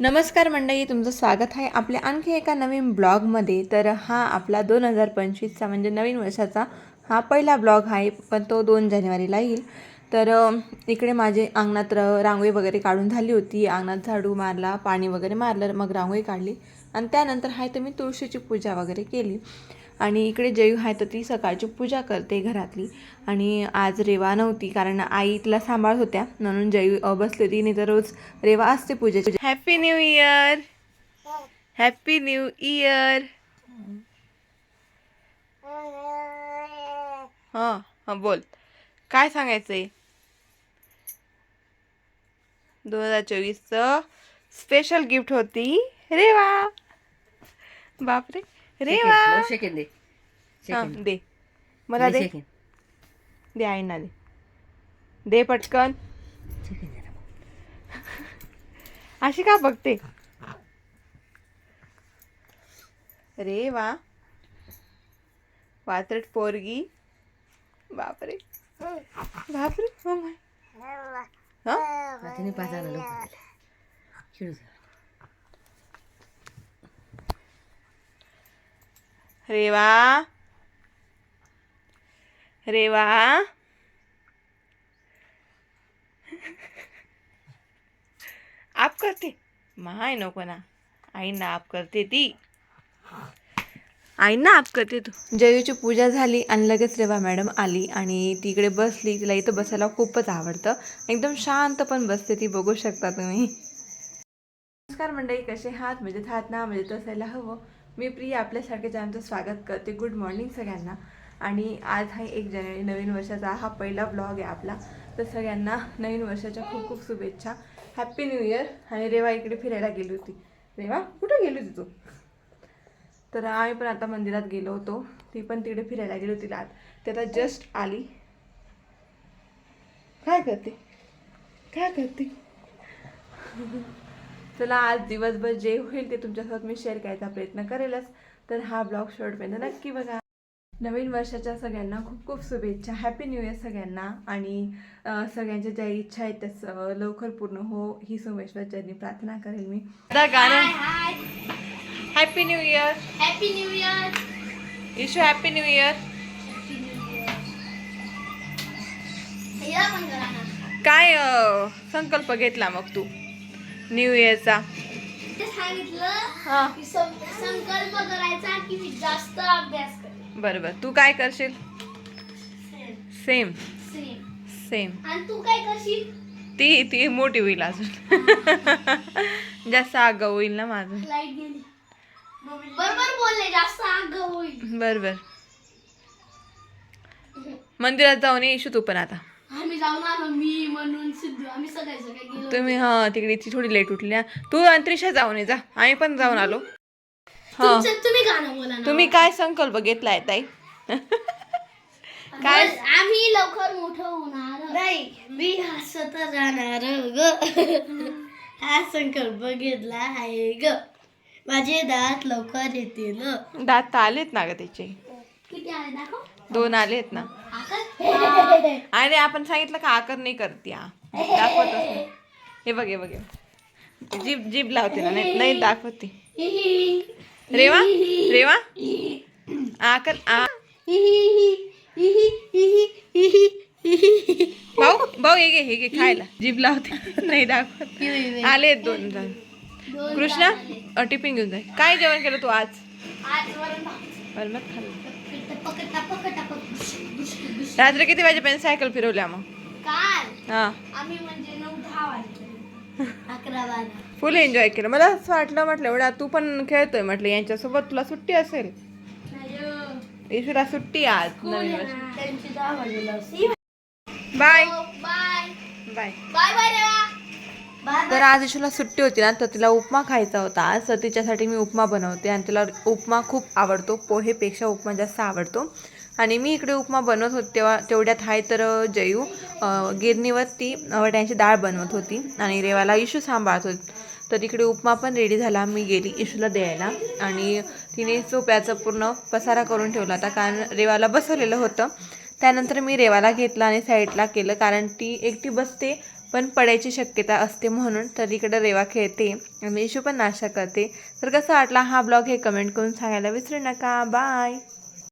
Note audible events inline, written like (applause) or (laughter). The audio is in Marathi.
नमस्कार मंडळी तुमचं स्वागत आहे आपल्या आणखी एका नवीन ब्लॉगमध्ये. तर हा आपला दोन हजार पंचवीसचा म्हणजे नवीन वर्षाचा हा पहिला ब्लॉग आहे पण तो दोन जानेवारीला येईल. तर इकडे माझे अंगणात र रांगोळी वगैरे काढून झाली होती. अंगणात झाडू मारला पाणी वगैरे मारलं मग रांगोळी काढली. आणि त्यानंतर आहे तर मी तुळशीची पूजा वगैरे केली. आणि इकडे जयू आहे तर ती सकाळची पूजा करते घरातली. आणि आज रेवा नव्हती कारण आई तिला सांभाळत होत्या. म्हणून जयू अ, बसली होती. नाही तर रोज रेवा असते पूजेची. Happy new year happy new year हां हां बोल. काय सांगायचं आहे दोन हजार चोवीसचं स्पेशल गिफ्ट होती रेवा. बापरे. रेवा सेकंड दे. हां सेकंड दे. मला दे सेकंड दे आईना दे. दे पटकन. सेकंड दे अशी का बघते? रे वा. वात्रट पोरगी. बापरे. बापरे. हो हा हाताने पाच आला लवकर. खेळू. रेवा रेवा आप करते. माय नको ना. आईंना आप करते ती. आईंना आप करते तू. जयूची पूजा झाली आणि लगेच रेवा मॅडम आली आणि तिकडे बसली. तिला इथं बसायला खूपच आवडतं. एकदम शांत पण बसते ती बघू शकता तुम्ही. नमस्कार मंडळी कसे आहात? म्हणजे आहात ना? म्हणजे असायला हवं. मी प्रिया आपल्यासारखे चॅनलचं स्वागत करते. गुड मॉर्निंग सगळ्यांना. आणि आज हा एक जानेवारी नवीन वर्षाचा हा पहिला ब्लॉग आहे आपला. तर सगळ्यांना नवीन वर्षाच्या खूप खूप शुभेच्छा. हॅप्पी न्यू इयर आणि रेवा इकडे फिरायला गेली होती. रेवा कुठं गेली होती तू? तर आम्ही पण आता मंदिरात गेलो होतो. ती पण तिकडे फिरायला गेली होती आत ती आता जस्ट आली. काय करते? काय करते? चला आज दिवसभर जे होईल ते तुमच्यासोबत मी शेअर करायचा प्रयत्न करेलच. तर हा ब्लॉग शेवटपर्यंत नक्की बघा. नवीन वर्षाच्या सगळ्यांना खूप खूप शुभेच्छा. हॅपी न्यू इयर सगळ्यांना. आणि सगळ्यांच्या ज्या इच्छा आहेत त्या लवकर पूर्ण हो. ही सोमेश्वर चरणी प्रार्थना करेल मी. Happy new year happy new year Ishu happy new year काय संकल्प घेतला मग तू? न्यू इयरचा सांगितलं हा. संकल्प करायचा की मी जास्त अभ्यास तू काय करशील? सेम सेम सेम आणि तू काय करशील? ती ती मोठी होईल अजून. (laughs) जास्त आगाऊ होईल ना माझं. लाइट गेली. बरोबर बोलले जास्त आग होईल. बरोबर. मंदिरात जाऊन ये इशू तू पण आता. आम्ही जाऊन आलो मी म्हणून सिद्धू आम्ही सगळे सगळे गेलो तुम्ही हा तिकडे ती थोडी लेट उठली ना तू अंतरिक्षा जाऊन ये जा. आम्ही पण जाऊन आलो. हा. तुमचं तुम्ही गाणं बोला ना. तुम्ही काय संकल्प घेतलाय ताई? काय? बस, आम्ही लवकर मोठं होणार. नाही मी हसत राहणार ग. हा संकल्प घेतला आहे ग. माझे दात लवकर येतील दात तर आलेत ना ग त्याचे. किती आले दाखव. दोन आलेत ना. आकर? अरे आपण सांगितलं का आकर नाही करते दाखवतच नाही. हे बघ हे बघ. जीभ जीभ लावते ना नाही नाही दाखवते. रेवा? रेवा? आकर आ. भाऊ भाऊ हे घे हे घे खायला. जीभ लावते नाही दाखवत. आले दोन जण. कृष्णा टिफिन घेऊन जाय. काय जेवण केलं तू आज. बरमत खाल्लं. रात्री किती वाजेपर्यंत सायकल फिरवल्या मग काल? हा. आम्ही म्हणजे नऊ दहा वाजले. (laughs) अकरा बारा. फुल एन्जॉय केलं. मला असं वाटलं म्हटलं एवढा तू पण खेळतोय म्हटलं यांच्यासोबत तुला सुट्टी असेल. ईश्वरा सुट्टी आज नवीन वर्ष. Bye bye bye bye bye Reva bye तर आज इशूला सुट्टी होती ना तर तिला उपमा खायचा होता. आज तर तिच्यासाठी मी उपमा बनवते आणि तिला उपमा खूप आवडतो. पोहेपेक्षा उपमा जास्त आवडतो. आणि मी इकडे उपमा बनवत होते तेव्हा तेवढ्यात आहे तर जयू गिरणीवर गिरणीवरती वट्यांची डाळ बनवत होती. आणि रेवाला इशू सांभाळत होती. तर इकडे उपमा पण रेडी झाला. मी गेली इशूला द्यायला. आणि तिने सोप्याचं पूर्ण पसारा करून ठेवला होता कारण रेवाला बसवलेलं होतं. त्यानंतर मी रेवाला घेतला आणि साईडला केलं कारण ती एकटी बसते पण पडायची शक्यता असते म्हणून तर इकडं रेवा खेळते आणि इशू पण नाश्ता करते. तर कसा वाटला हा ब्लॉग हे कमेंट करून सांगायला विसरू नका. बाय